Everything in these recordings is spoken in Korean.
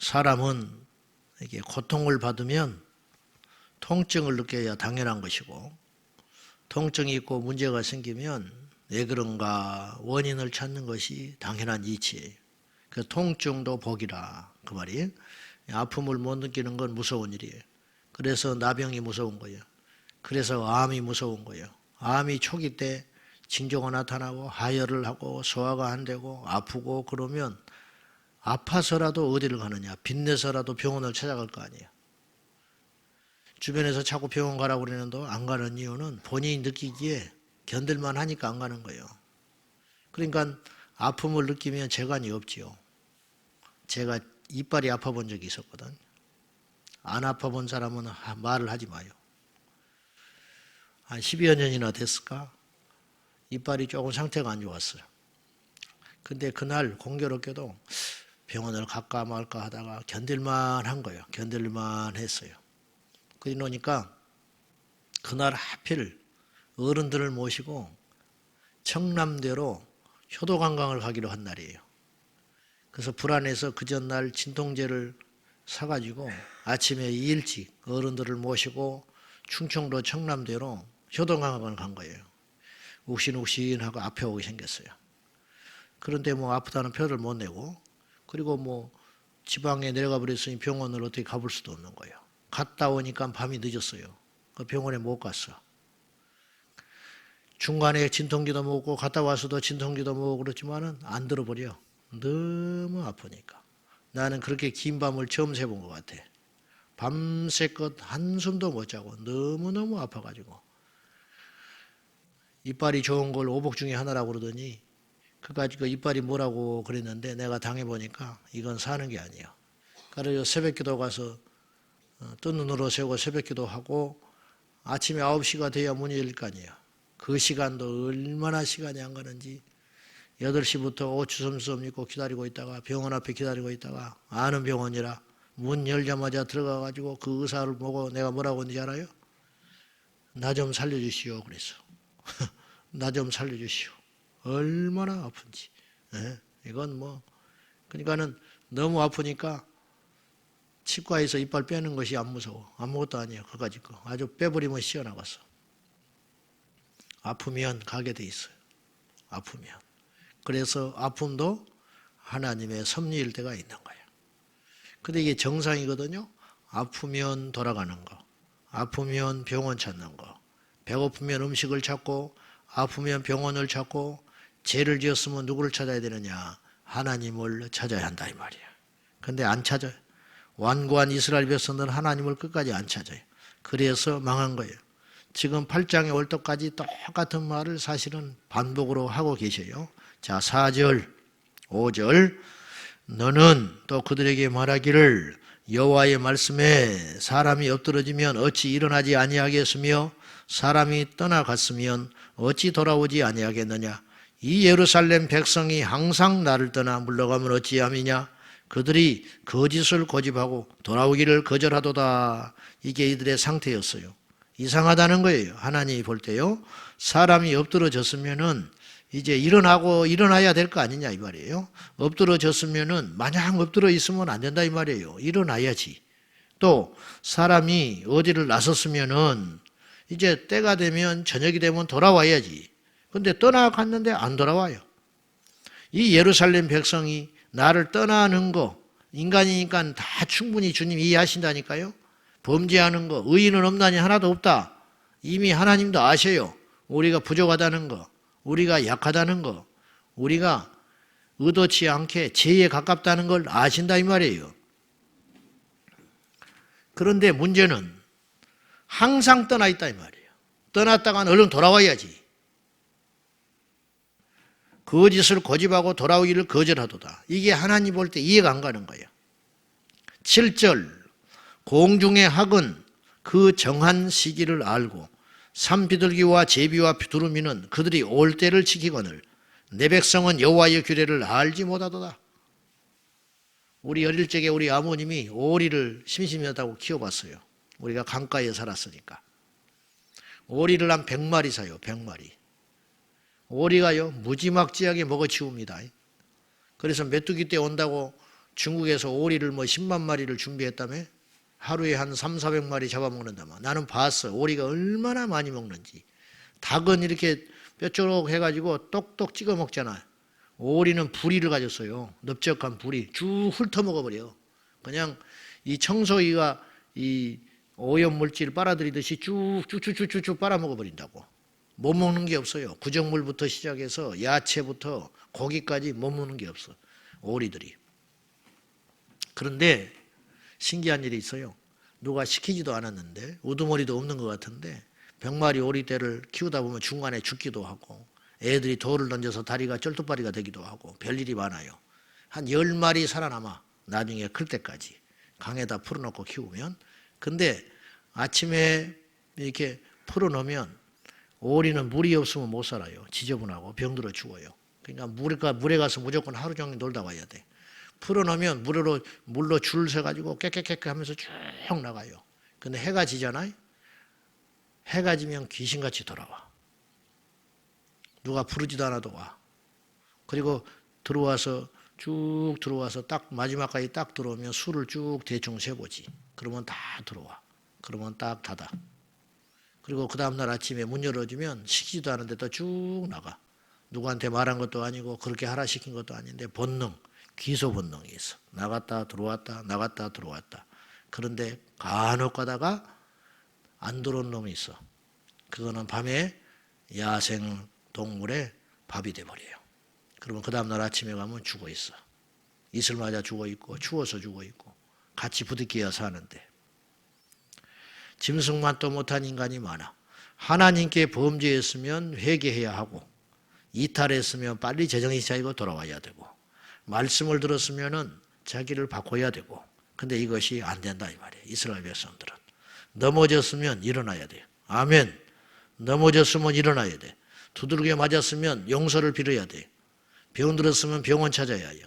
사람은 이게 고통을 받으면 통증을 느껴야 당연한 것이고 통증이 있고 문제가 생기면 왜 그런가 원인을 찾는 것이 당연한 이치예요. 그 통증도 복이라 그 말이 아픔을 못 느끼는 건 무서운 일이에요. 그래서 나병이 무서운 거예요. 그래서 암이 무서운 거예요. 암이 초기 때 징조가 나타나고 하혈을 하고 소화가 안 되고 아프고 그러면 아파서라도 어디를 가느냐 빚내서라도 병원을 찾아갈 거 아니에요. 주변에서 자꾸 병원 가라고 그러는데 안 가는 이유는 본인이 느끼기에 견딜만 하니까 안 가는 거예요. 그러니까 아픔을 느끼면 재간이 없지요. 제가 이빨이 아파 본 적이 있었거든. 안 아파 본 사람은 하- 말을 하지 마요. 한 10여 년이나 됐을까? 이빨이 조금 상태가 안 좋았어요. 근데 그날 공교롭게도 병원을 갈까 말까 하다가 견딜만 한 거예요. 견딜만 했어요. 그러니까 그날 하필 어른들을 모시고 청남대로 효도관광을 가기로 한 날이에요. 그래서 불안해서 그 전날 진통제를 사가지고 아침에 일찍 어른들을 모시고 충청도 청남대로 효도관광을 간 거예요. 욱신욱신하고 앞에 오게 생겼어요. 그런데 뭐 아프다는 표를 못 내고 그리고 뭐 지방에 내려가 버렸으니 병원을 어떻게 가볼 수도 없는 거예요. 갔다 오니까 밤이 늦었어요. 그 병원에 못 갔어. 중간에 진통기도 먹고 갔다 와서도 진통기도 먹고 그렇지만은 안 들어버려. 너무 아프니까. 나는 그렇게 긴 밤을 처음 새본 것 같아. 밤새껏 한숨도 못 자고 너무너무 아파가지고. 이빨이 좋은 걸 오복 중에 하나라고 그러더니 그까지 그 이빨이 뭐라고 그랬는데 내가 당해보니까 이건 사는 게 아니에요. 그래서 새벽 기도 가서 어, 뜬 눈으로 세우고 새벽 기도 하고 아침에 9시가 돼야 문이 열릴 거 아니에요. 그 시간도 얼마나 시간이 안 가는지 8시부터 오추섬섬 입고 기다리고 있다가 병원 앞에 기다리고 있다가 아는 병원이라 문 열자마자 들어가 가지고 그 의사를 보고 내가 뭐라고 했는지 알아요? 나 좀 살려주시오 그랬어. 나좀 살려주시오. 얼마나 아픈지. 예? 이건 뭐 그러니까는 너무 아프니까 치과에서 이빨 빼는 것이 안 무서워. 아무것도 아니에요. 그까짓 거. 아주 빼버리면 시원하겠어. 아프면 가게 돼 있어요. 아프면. 그래서 아픔도 하나님의 섭리일 때가 있는 거예요. 근데 이게 정상이거든요. 아프면 돌아가는 거. 아프면 병원 찾는 거. 배고프면 음식을 찾고 아프면 병원을 찾고 죄를 지었으면 누구를 찾아야 되느냐? 하나님을 찾아야 한다 이 말이야. 근데 안 찾아요. 완고한 이스라엘 백성들은 하나님을 끝까지 안 찾아요. 그래서 망한 거예요. 지금 8장에 올 때까지 똑같은 말을 사실은 반복으로 하고 계셔요. 자, 4절, 5절. 너는 또 그들에게 말하기를 여호와의 말씀에 사람이 엎드러지면 어찌 일어나지 아니하겠으며 사람이 떠나갔으면 어찌 돌아오지 아니하겠느냐 이 예루살렘 백성이 항상 나를 떠나 물러가면 어찌함이냐? 그들이 거짓을 고집하고 돌아오기를 거절하도다. 이게 이들의 상태였어요. 이상하다는 거예요. 하나님이 볼 때요. 사람이 엎드러졌으면은 이제 일어나고 일어나야 될 거 아니냐 이 말이에요. 엎드러졌으면은 마냥 엎드려 있으면 안 된다 이 말이에요. 일어나야지. 또 사람이 어디를 나섰으면은 이제 때가 되면 저녁이 되면 돌아와야지. 근데 떠나갔는데 안 돌아와요. 이 예루살렘 백성이 나를 떠나는 거 인간이니까 다 충분히 주님 이해하신다니까요. 범죄하는 거 의인은 없나니 하나도 없다. 이미 하나님도 아셔요. 우리가 부족하다는 거, 우리가 약하다는 거, 우리가 의도치 않게 죄에 가깝다는 걸 아신다 이 말이에요. 그런데 문제는 항상 떠나 있다 이 말이에요. 떠났다간 얼른 돌아와야지. 거짓을 고집하고 돌아오기를 거절하도다. 이게 하나님 볼 때 이해가 안 가는 거예요. 7절 공중의 학은 그 정한 시기를 알고 산비둘기와 제비와 두루미는 그들이 올 때를 지키거늘 내 백성은 여호와의 규례를 알지 못하도다. 우리 어릴 적에 우리 아버님이 오리를 심심하다고 키워봤어요. 우리가 강가에 살았으니까. 오리를 한 100마리 사요, 100마리. 오리가요, 무지막지하게 먹어치웁니다. 그래서 메뚜기 때 온다고 중국에서 오리를 뭐 10만 마리를 준비했다며 하루에 한 3, 400마리 잡아먹는다며 나는 봤어. 오리가 얼마나 많이 먹는지. 닭은 이렇게 뼈조록 해가지고 똑똑 찍어 먹잖아. 오리는 부리를 가졌어요. 넓적한 부리. 쭉 훑어먹어 버려. 그냥 이 청소기가 이 오염 물질을 빨아들이듯이 쭉쭉쭉쭉쭉 빨아먹어 버린다고. 못 먹는 게 없어요. 구정물부터 시작해서 야채부터 고기까지 못 먹는 게 없어. 오리들이. 그런데 신기한 일이 있어요. 누가 시키지도 않았는데 우두머리도 없는 것 같은데 병마리 오리떼를 키우다 보면 중간에 죽기도 하고 애들이 돌을 던져서 다리가 쩔뚝바리가 되기도 하고 별일이 많아요. 한 열마리 살아남아 나중에 클 때까지 강에다 풀어놓고 키우면 근데 아침에 이렇게 풀어놓으면 오리는 물이 없으면 못 살아요. 지저분하고 병들어 죽어요. 그러니까 물에, 가- 물에 가서 무조건 하루 종일 놀다 와야 돼. 풀어놓으면 물로, 물로 줄 서가지고 깨깨깨깨 하면서 쭉 나가요. 근데 해가 지잖아요. 해가 지면 귀신같이 돌아와. 누가 부르지도 않아도 와. 그리고 들어와서 쭉 들어와서 딱 마지막까지 딱 들어오면 술을 쭉 대충 세보지. 그러면 다 들어와. 그러면 딱 닫아. 그리고 그 다음날 아침에 문 열어주면 시키지도 않은데도 쭉 나가. 누구한테 말한 것도 아니고 그렇게 하라 시킨 것도 아닌데 본능, 기소 본능이 있어. 나갔다 들어왔다 나갔다 들어왔다. 그런데 간혹 가다가 안 들어온 놈이 있어. 그거는 밤에 야생 동물의 밥이 돼버려요. 그러면 그 다음날 아침에 가면 죽어 있어. 이슬 맞아 죽어 있고 추워서 죽어 있고 같이 부딪혀야 사는데 짐승만도 못한 인간이 많아. 하나님께 범죄했으면 회개해야 하고 이탈했으면 빨리 재정신 차리고 돌아와야 되고 말씀을 들었으면은 자기를 바꿔야 되고 근데 이것이 안 된다 이 말이에요. 이스라엘 백성들은 넘어졌으면 일어나야 돼요. 아멘. 넘어졌으면 일어나야 돼. 두들겨 맞았으면 용서를 빌어야 돼. 병 들었으면 병원 찾아야 해요.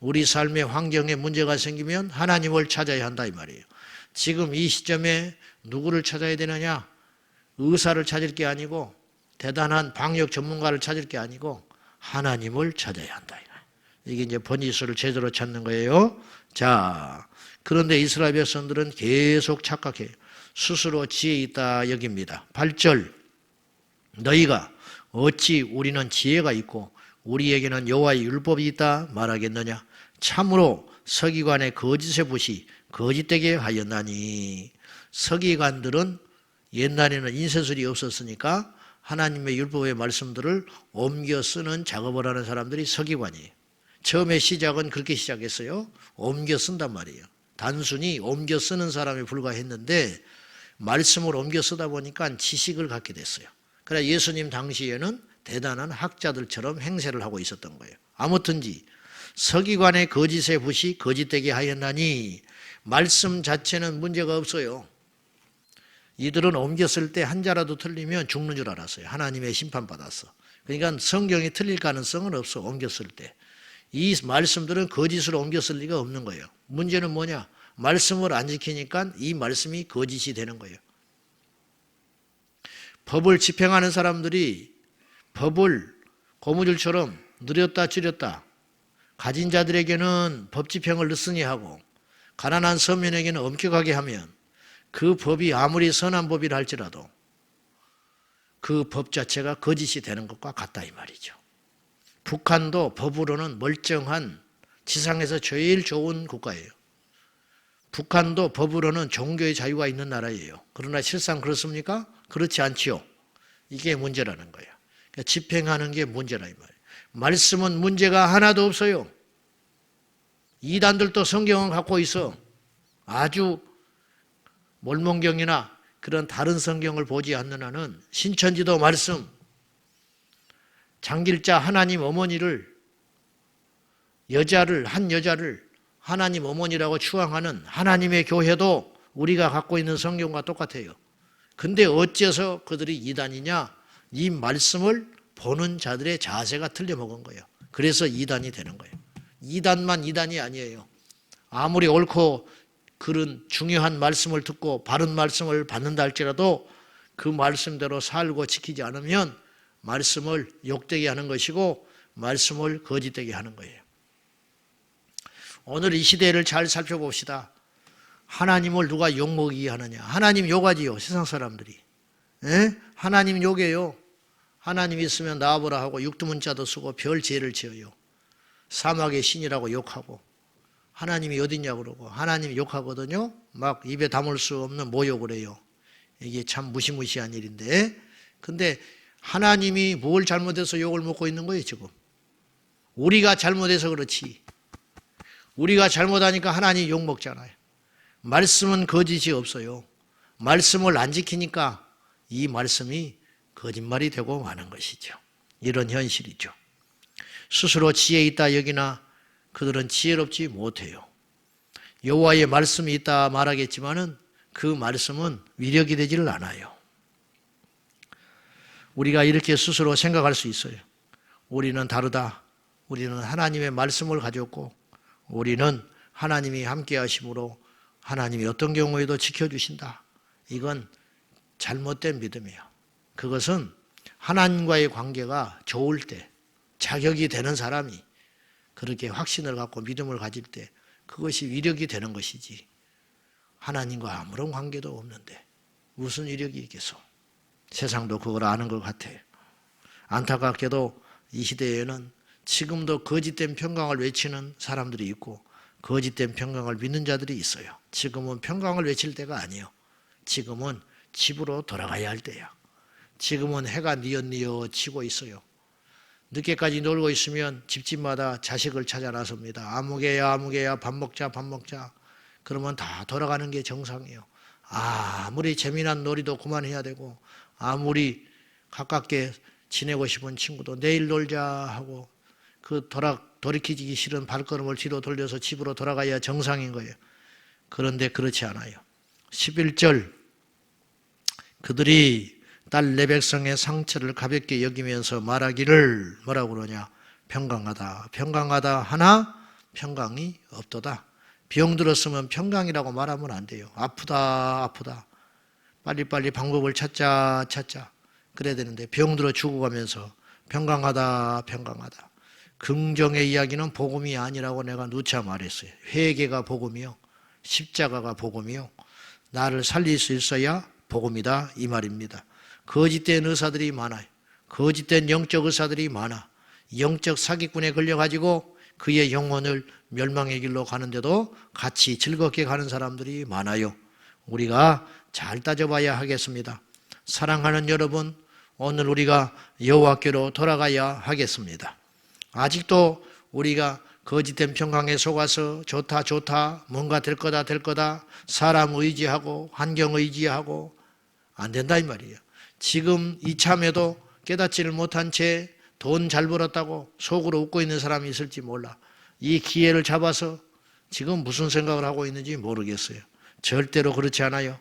우리 삶의 환경에 문제가 생기면 하나님을 찾아야 한다 이 말이에요. 지금 이 시점에 누구를 찾아야 되느냐? 의사를 찾을 게 아니고 대단한 방역 전문가를 찾을 게 아니고 하나님을 찾아야 한다. 이게 이제 번지수를 제대로 찾는 거예요. 자, 그런데 이스라엘 백성들은 계속 착각해요. 스스로 지혜 있다 여깁니다. 8절 너희가 어찌 우리는 지혜가 있고 우리에게는 여호와의 율법이 있다 말하겠느냐 참으로 서기관의 거짓의 붓이 거짓되게 하였나니 서기관들은 옛날에는 인쇄술이 없었으니까 하나님의 율법의 말씀들을 옮겨 쓰는 작업을 하는 사람들이 서기관이에요. 처음에 시작은 그렇게 시작했어요. 옮겨 쓴단 말이에요. 단순히 옮겨 쓰는 사람에 불과했는데 말씀을 옮겨 쓰다 보니까 지식을 갖게 됐어요. 그래 예수님 당시에는 대단한 학자들처럼 행세를 하고 있었던 거예요. 아무튼지 서기관의 거짓의 붓이 거짓되게 하였나니 말씀 자체는 문제가 없어요. 이들은 옮겼을 때 한 자라도 틀리면 죽는 줄 알았어요. 하나님의 심판받았어. 그러니까 성경이 틀릴 가능성은 없어. 옮겼을 때. 이 말씀들은 거짓으로 옮겼을 리가 없는 거예요. 문제는 뭐냐? 말씀을 안 지키니까 이 말씀이 거짓이 되는 거예요. 법을 집행하는 사람들이 법을 고무줄처럼 느렸다 줄였다. 가진 자들에게는 법 집행을 늦으니 하고 가난한 서민에게는 엄격하게 하면 그 법이 아무리 선한 법이라 할지라도 그 법 자체가 거짓이 되는 것과 같다 이 말이죠. 북한도 법으로는 멀쩡한 지상에서 제일 좋은 국가예요. 북한도 법으로는 종교의 자유가 있는 나라예요. 그러나 실상 그렇습니까? 그렇지 않지요. 이게 문제라는 거예요. 그러니까 집행하는 게 문제라 이 말이에요. 말씀은 문제가 하나도 없어요. 이단들도 성경은 갖고 있어. 아주 몰몬경이나 그런 다른 성경을 보지 않는 한은 신천지도 말씀, 장길자 하나님 어머니를 여자를 한 여자를 하나님 어머니라고 추앙하는 하나님의 교회도 우리가 갖고 있는 성경과 똑같아요. 근데 어째서 그들이 이단이냐? 이 말씀을 보는 자들의 자세가 틀려먹은 거예요. 그래서 이단이 되는 거예요. 이단만 이단이 아니에요. 아무리 옳고 그런 중요한 말씀을 듣고 바른 말씀을 받는다 할지라도 그 말씀대로 살고 지키지 않으면 말씀을 욕되게 하는 것이고 말씀을 거짓되게 하는 거예요. 오늘 이 시대를 잘 살펴봅시다. 하나님을 누가 욕먹이게 하느냐? 하나님 욕하지요, 세상 사람들이. 에? 하나님 욕해요. 하나님 있으면 나와보라 하고 육두문자도 쓰고 별 죄를 지어요. 사막의 신이라고 욕하고 하나님이 어딨냐 그러고 하나님 욕하거든요. 막 입에 담을 수 없는 모욕을 해요. 이게 참 무시무시한 일인데 근데 하나님이 뭘 잘못해서 욕을 먹고 있는 거예요 지금. 우리가 잘못해서 그렇지. 우리가 잘못하니까 하나님 욕 먹잖아요. 말씀은 거짓이 없어요. 말씀을 안 지키니까 이 말씀이 거짓말이 되고 마는 것이죠. 이런 현실이죠. 스스로 지혜 있다 여기나 그들은 지혜롭지 못해요. 여호와의 말씀이 있다 말하겠지만은 그 말씀은 위력이 되지를 않아요. 우리가 이렇게 스스로 생각할 수 있어요. 우리는 다르다. 우리는 하나님의 말씀을 가졌고 우리는 하나님이 함께 하심으로 하나님이 어떤 경우에도 지켜주신다. 이건 잘못된 믿음이에요. 그것은 하나님과의 관계가 좋을 때, 자격이 되는 사람이 그렇게 확신을 갖고 믿음을 가질 때 그것이 위력이 되는 것이지. 하나님과 아무런 관계도 없는데 무슨 위력이 있겠어? 세상도 그걸 아는 것 같아요. 안타깝게도 이 시대에는 지금도 거짓된 평강을 외치는 사람들이 있고 거짓된 평강을 믿는 자들이 있어요. 지금은 평강을 외칠 때가 아니에요. 지금은 집으로 돌아가야 할 때야. 지금은 해가 뉘엿뉘엿 치고 있어요. 늦게까지 놀고 있으면 집집마다 자식을 찾아 나섭니다. 아무개야 아무개야 밥 먹자 밥 먹자. 그러면 다 돌아가는 게 정상이에요. 아무리 재미난 놀이도 그만해야 되고 아무리 가깝게 지내고 싶은 친구도 내일 놀자 하고 그 돌아, 돌이키기 싫은 발걸음을 뒤로 돌려서 집으로 돌아가야 정상인 거예요. 그런데 그렇지 않아요. 11절 그들이 딸내 백성의 상처를 가볍게 여기면서 말하기를 뭐라고 그러냐? 평강하다. 평강하다 하나 평강이 없도다. 병 들었으면 평강이라고 말하면 안 돼요. 아프다 아프다. 빨리빨리 방법을 찾자 찾자. 그래야 되는데 병 들어 죽어가면서 평강하다 평강하다. 긍정의 이야기는 복음이 아니라고 내가 누차 말했어요. 회개가 복음이요. 십자가가 복음이요. 나를 살릴 수 있어야 복음이다. 이 말입니다 거짓된 의사들이 많아요. 거짓된 영적 의사들이 많아. 영적 사기꾼에 걸려가지고 그의 영혼을 멸망의 길로 가는데도 같이 즐겁게 가는 사람들이 많아요. 우리가 잘 따져봐야 하겠습니다. 사랑하는 여러분, 오늘 우리가 여호와께로 돌아가야 하겠습니다. 아직도 우리가 거짓된 평강에 속아서 좋다 좋다 뭔가 될 거다 될 거다 사람 의지하고 환경 의지하고 안 된다 이 말이에요. 지금 이참에도 깨닫지를 못한 채 돈 잘 벌었다고 속으로 웃고 있는 사람이 있을지 몰라. 이 기회를 잡아서 지금 무슨 생각을 하고 있는지 모르겠어요. 절대로 그렇지 않아요.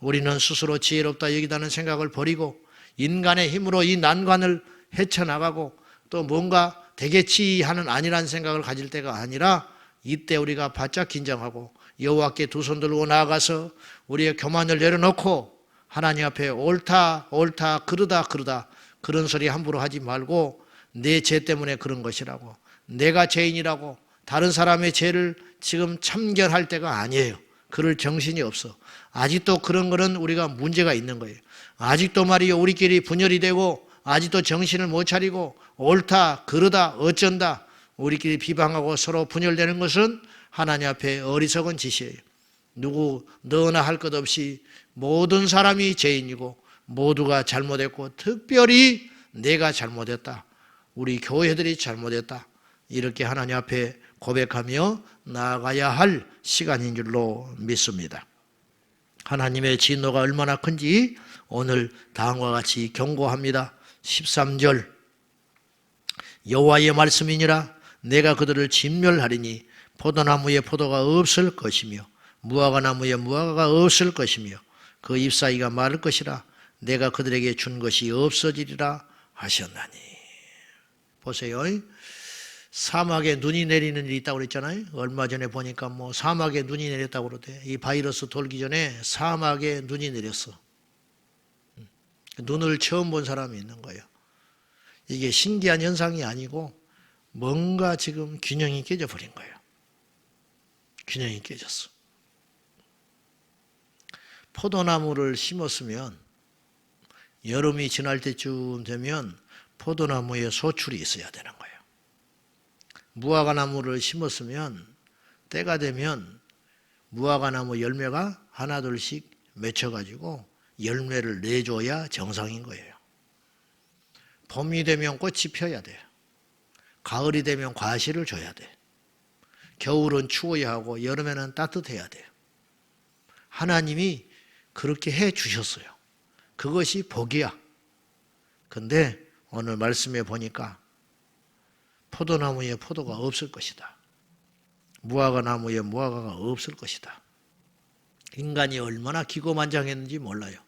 우리는 스스로 지혜롭다 여기다는 생각을 버리고 인간의 힘으로 이 난관을 헤쳐나가고 또 뭔가 되겠지 하는 아니란 생각을 가질 때가 아니라 이때 우리가 바짝 긴장하고 여호와께 두 손 들고 나아가서 우리의 교만을 내려놓고 하나님 앞에 옳다, 옳다, 그러다, 그러다. 그런 소리 함부로 하지 말고 내 죄 때문에 그런 것이라고. 내가 죄인이라고 다른 사람의 죄를 지금 참견할 때가 아니에요. 그럴 정신이 없어. 아직도 그런 거는 우리가 문제가 있는 거예요. 아직도 말이요, 우리끼리 분열이 되고, 아직도 정신을 못 차리고, 옳다, 그러다, 어쩐다, 우리끼리 비방하고 서로 분열되는 것은 하나님 앞에 어리석은 짓이에요. 누구 너나 할 것 없이 모든 사람이 죄인이고 모두가 잘못했고 특별히 내가 잘못했다. 우리 교회들이 잘못했다. 이렇게 하나님 앞에 고백하며 나아가야 할 시간인 줄로 믿습니다. 하나님의 진노가 얼마나 큰지 오늘 다음과 같이 경고합니다. 13절 여호와의 말씀이니라 내가 그들을 진멸하리니 포도나무에 포도가 없을 것이며 무화과 나무에 무화과가 없을 것이며 그 잎사귀가 마를 것이라 내가 그들에게 준 것이 없어지리라 하셨나니. 보세요. 사막에 눈이 내리는 일이 있다고 그랬잖아요. 얼마 전에 보니까 뭐 사막에 눈이 내렸다고 그러대. 이 바이러스 돌기 전에 사막에 눈이 내렸어. 눈을 처음 본 사람이 있는 거예요. 이게 신기한 현상이 아니고 뭔가 지금 균형이 깨져 버린 거예요. 균형이 깨졌어. 포도나무를 심었으면 여름이 지날 때쯤 되면 포도나무에 소출이 있어야 되는 거예요. 무화과나무를 심었으면 때가 되면 무화과나무 열매가 하나둘씩 맺혀가지고 열매를 내줘야 정상인 거예요. 봄이 되면 꽃이 펴야 돼요. 가을이 되면 과실을 줘야 돼. 겨울은 추워야 하고 여름에는 따뜻해야 돼요. 하나님이 그렇게 해 주셨어요. 그것이 복이야. 근데 오늘 말씀에 보니까 포도나무에 포도가 없을 것이다. 무화과 나무에 무화과가 없을 것이다. 인간이 얼마나 기고만장했는지 몰라요.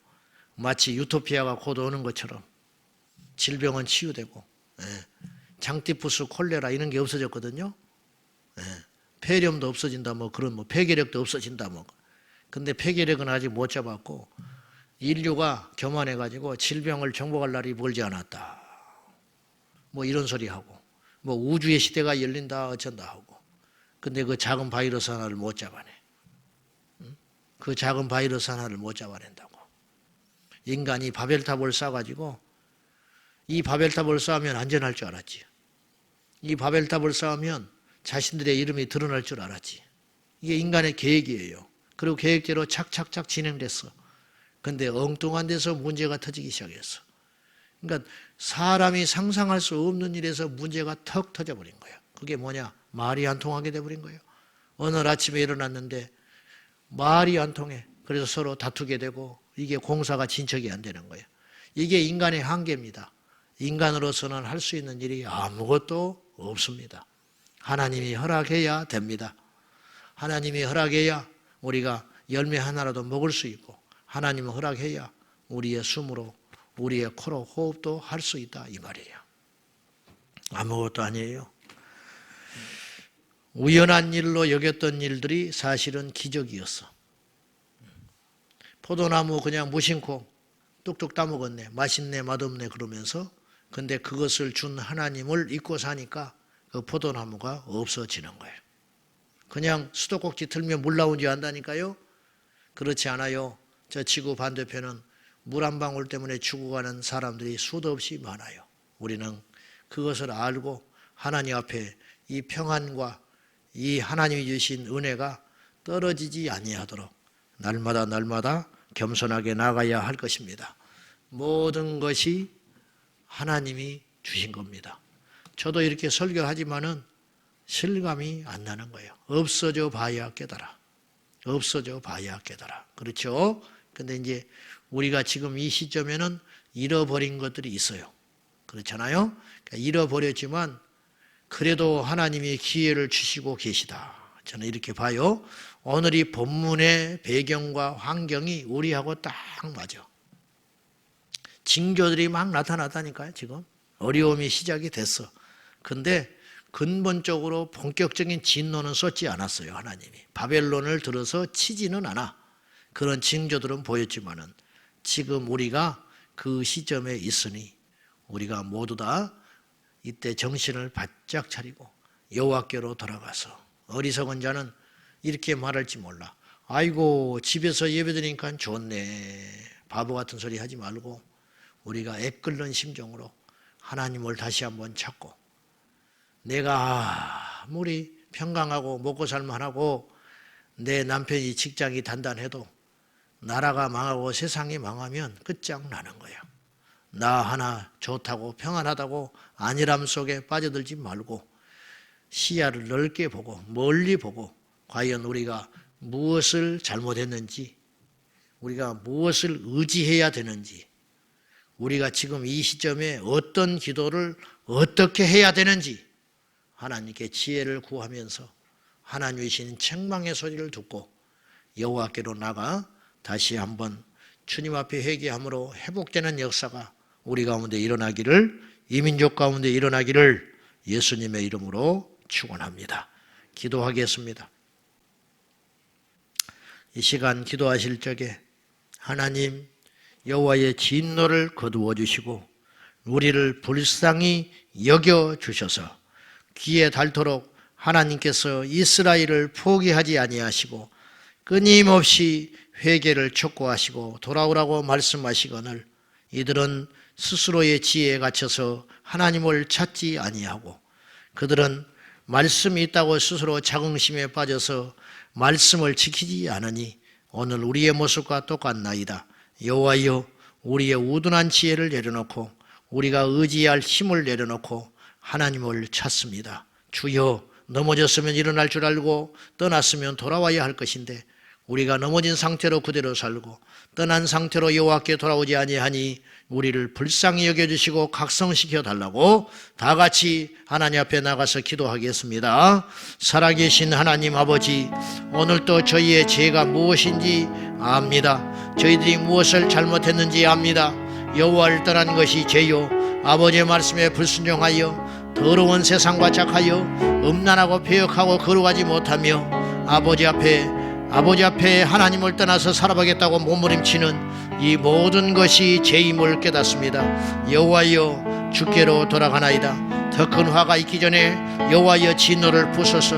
마치 유토피아가 곧 오는 것처럼 질병은 치유되고 예. 장티푸스 콜레라 이런 게 없어졌거든요. 예. 폐렴도 없어진다 뭐 그런 뭐 폐결핵도 없어진다 뭐. 근데 폐결핵은 아직 못 잡았고 인류가 교만해 가지고 질병을 정복할 날이 멀지 않았다. 뭐 이런 소리 하고 뭐 우주의 시대가 열린다 어쩐다 하고 근데 그 작은 바이러스 하나를 못 잡아내. 응? 그 작은 바이러스 하나를 못 잡아낸다고. 인간이 바벨탑을 쌓아가지고 이 바벨탑을 쌓으면 안전할 줄 알았지. 이 바벨탑을 쌓으면 자신들의 이름이 드러날 줄 알았지. 이게 인간의 계획이에요. 그리고 계획대로 착착착 진행됐어. 근데 엉뚱한 데서 문제가 터지기 시작했어. 그러니까 사람이 상상할 수 없는 일에서 문제가 턱 터져버린 거야. 그게 뭐냐? 말이 안 통하게 돼버린 거예요. 오늘 아침에 일어났는데 말이 안 통해. 그래서 서로 다투게 되고 이게 공사가 진척이 안 되는 거예요. 이게 인간의 한계입니다. 인간으로서는 할 수 있는 일이 아무것도 없습니다. 하나님이 허락해야 됩니다. 하나님이 허락해야 우리가 열매 하나라도 먹을 수 있고 하나님은 허락해야 우리의 숨으로 우리의 코로 호흡도 할 수 있다 이 말이에요. 아무것도 아니에요. 우연한 일로 여겼던 일들이 사실은 기적이었어. 포도나무 그냥 무심코 뚝뚝 따먹었네. 맛있네, 맛없네 그러면서 근데 그것을 준 하나님을 잊고 사니까 그 포도나무가 없어지는 거예요. 그냥 수도꼭지 틀면 물 나온지 안다니까요? 그렇지 않아요. 저 지구 반대편은 물 한 방울 때문에 죽어가는 사람들이 수도 없이 많아요. 우리는 그것을 알고 하나님 앞에 이 평안과 이 하나님이 주신 은혜가 떨어지지 아니하도록 날마다 날마다 겸손하게 나가야 할 것입니다. 모든 것이 하나님이 주신 겁니다. 저도 이렇게 설교하지만은 실감이 안 나는 거예요. 없어져 봐야 깨달아. 없어져 봐야 깨달아. 그렇죠? 근데 이제 우리가 지금 이 시점에는 잃어버린 것들이 있어요. 그렇잖아요? 그러니까 잃어버렸지만 그래도 하나님이 기회를 주시고 계시다. 저는 이렇게 봐요. 오늘 이 본문의 배경과 환경이 우리하고 딱 맞아. 징조들이 막 나타났다니까요, 지금. 어려움이 시작이 됐어. 근데 근본적으로 본격적인 진노는 썼지 않았어요, 하나님이. 바벨론을 들어서 치지는 않아. 그런 징조들은 보였지만은 지금 우리가 그 시점에 있으니 우리가 모두 다 이때 정신을 바짝 차리고 여호와께로 돌아가서 어리석은 자는 이렇게 말할지 몰라. 아이고 집에서 예배드리니까 좋네. 바보 같은 소리 하지 말고 우리가 애끓는 심정으로 하나님을 다시 한번 찾고 내가 아무리 평강하고 먹고 살만하고 내 남편이 직장이 단단해도 나라가 망하고 세상이 망하면 끝장나는 거야. 나 하나 좋다고 평안하다고 안일함 속에 빠져들지 말고 시야를 넓게 보고 멀리 보고 과연 우리가 무엇을 잘못했는지 우리가 무엇을 의지해야 되는지 우리가 지금 이 시점에 어떤 기도를 어떻게 해야 되는지 하나님께 지혜를 구하면서 하나님이 신 책망의 소리를 듣고 여호와께로 나가 다시 한번 주님 앞에 회개함으로 회복되는 역사가 우리 가운데 일어나기를 이민족 가운데 일어나기를 예수님의 이름으로 축원합니다. 기도하겠습니다. 이 시간 기도하실 적에 하나님 여호와의 진노를 거두어 주시고 우리를 불쌍히 여겨 주셔서 귀에 닳도록 하나님께서 이스라엘을 포기하지 아니하시고 끊임없이 회개를 촉구하시고 돌아오라고 말씀하시거늘 이들은 스스로의 지혜에 갇혀서 하나님을 찾지 아니하고 그들은 말씀이 있다고 스스로 자긍심에 빠져서 말씀을 지키지 않으니 오늘 우리의 모습과 똑같나이다. 여호와여 우리의 우둔한 지혜를 내려놓고 우리가 의지할 힘을 내려놓고 하나님을 찾습니다. 주여 넘어졌으면 일어날 줄 알고 떠났으면 돌아와야 할 것인데 우리가 넘어진 상태로 그대로 살고 떠난 상태로 여호와께 돌아오지 아니하니 우리를 불쌍히 여겨 주시고 각성시켜 달라고 다 같이 하나님 앞에 나가서 기도하겠습니다. 살아계신 하나님 아버지 오늘도 저희의 죄가 무엇인지 압니다. 저희들이 무엇을 잘못했는지 압니다. 여호와를 떠난 것이 죄요 아버지의 말씀에 불순종하여 더러운 세상과 착하여 음란하고 배역하고 거룩하지 못하며 아버지 앞에 아버지 앞에 하나님을 떠나서 살아가겠다고 몸부림치는 이 모든 것이 죄임을 깨닫습니다. 여호와여 주께로 돌아가나이다. 더 큰 화가 있기 전에 여호와여 진노를 부소서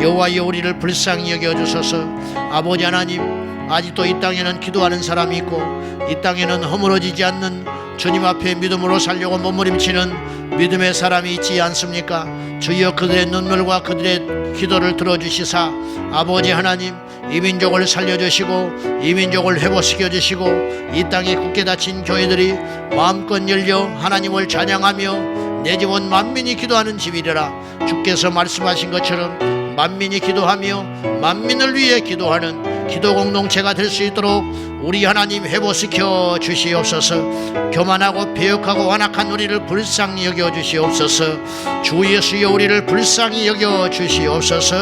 여호와여 우리를 불쌍히 여겨 주소서 아버지 하나님 아직도 이 땅에는 기도하는 사람이 있고 이 땅에는 허물어지지 않는 주님 앞에 믿음으로 살려고 몸부림치는 믿음의 사람이 있지 않습니까? 주여 그들의 눈물과 그들의 기도를 들어주시사 아버지 하나님 이 민족을 살려주시고 이 민족을 회복시켜 주시고 이 땅에 굳게 닫힌 교회들이 마음껏 열려 하나님을 찬양하며 내 집은 만민이 기도하는 집이라 주께서 말씀하신 것처럼 만민이 기도하며 만민을 위해 기도하는 기도 공동체가 될 수 있도록 우리 하나님 회복시켜 주시옵소서. 교만하고 배역하고 완악한 우리를 불쌍히 여겨 주시옵소서. 주 예수여 우리를 불쌍히 여겨 주시옵소서.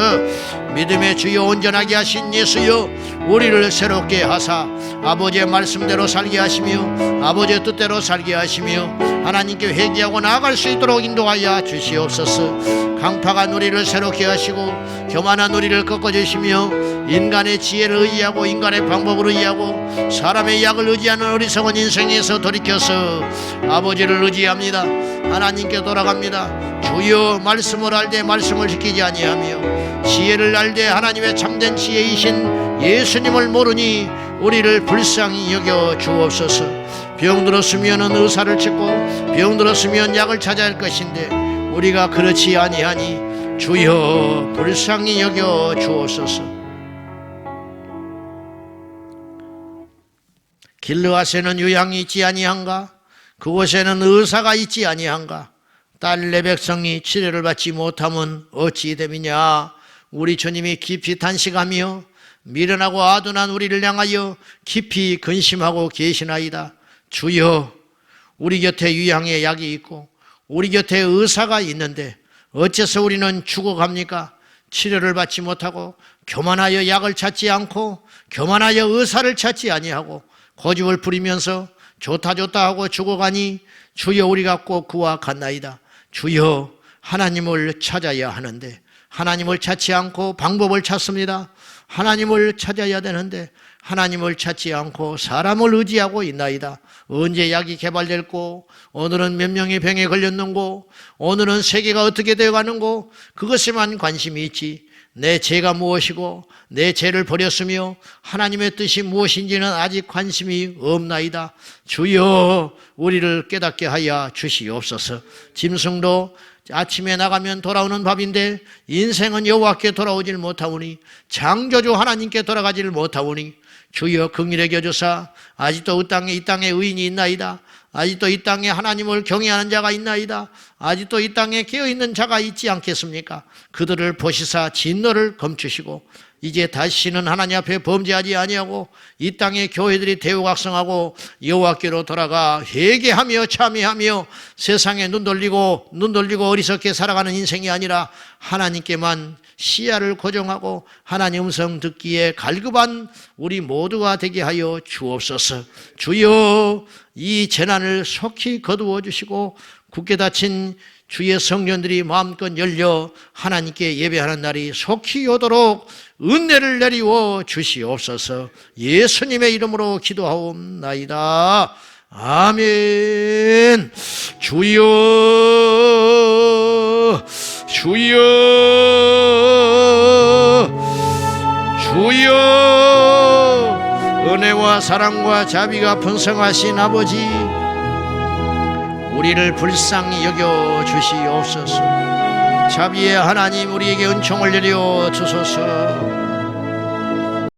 믿음의 주여 온전하게 하신 예수여 우리를 새롭게 하사 아버지의 말씀대로 살게 하시며 아버지의 뜻대로 살게 하시며 하나님께 회개하고 나아갈 수 있도록 인도하여 주시옵소서. 강팍한 우리를 새롭게 하시고 교만한 우리를 꺾어 주시며 인간의 지혜를 의지하고 인간의 방법을 의지하고 사람의 약을 의지하는 어리석은 인생에서 돌이켜서 아버지를 의지합니다. 하나님께 돌아갑니다. 주여 말씀을 알되 말씀을 지키지 아니하며 지혜를 알되 하나님의 참된 지혜이신 예수님을 모르니 우리를 불쌍히 여겨 주옵소서 병들었으면 의사를 찾고 병들었으면 약을 찾아야 할 것인데 우리가 그렇지 아니하니 주여 불쌍히 여겨 주옵소서. 길르앗에는 유향이 있지 아니한가? 그곳에는 의사가 있지 아니한가? 딸내 백성이 치료를 받지 못하면 어찌 됨이냐? 우리 주님이 깊이 탄식하며 미련하고 아둔한 우리를 향하여 깊이 근심하고 계시나이다 주여 우리 곁에 유향의 약이 있고 우리 곁에 의사가 있는데 어째서 우리는 죽어갑니까? 치료를 받지 못하고 교만하여 약을 찾지 않고 교만하여 의사를 찾지 아니하고 고집을 부리면서 좋다 좋다 하고 죽어가니 주여 우리가 꼭 그와 같나이다. 주여 하나님을 찾아야 하는데 하나님을 찾지 않고 방법을 찾습니다. 하나님을 찾아야 되는데 하나님을 찾지 않고 사람을 의지하고 있나이다. 언제 약이 개발될고 오늘은 몇 명의 병에 걸렸는고 오늘은 세계가 어떻게 되어가는고 그것에만 관심이 있지 내 죄가 무엇이고 내 죄를 버렸으며 하나님의 뜻이 무엇인지는 아직 관심이 없나이다. 주여 우리를 깨닫게 하여 주시옵소서. 짐승도 아침에 나가면 돌아오는 밥인데 인생은 여호와께 돌아오질 못하오니 창조주 하나님께 돌아가지를 못하오니 주여 긍일에 겨주사 아직도 이 땅에 이 땅에 의인이 있나이다. 아직도 이 땅에 하나님을 경외하는 자가 있나이다. 아직도 이 땅에 깨어 있는 자가 있지 않겠습니까? 그들을 보시사 진노를 검추시고 이제 다시는 하나님 앞에 범죄하지 아니하고 이 땅의 교회들이 대우각성하고 여호와께로 돌아가 회개하며 참회하며 세상에 눈 돌리고 눈 돌리고 어리석게 살아가는 인생이 아니라 하나님께만 시야를 고정하고 하나님 음성 듣기에 갈급한 우리 모두가 되게 하여 주옵소서. 주여 이 재난을 속히 거두어 주시고 굳게 닫힌 주의 성년들이 마음껏 열려 하나님께 예배하는 날이 속히 오도록 은혜를 내리워 주시옵소서. 예수님의 이름으로 기도하옵나이다. 아멘. 주여 주여 주여. 은혜와 사랑과 자비가 풍성하신 아버지 우리를 불쌍히 여겨 주시옵소서. 자비의 하나님 우리에게 은총을 내려 주소서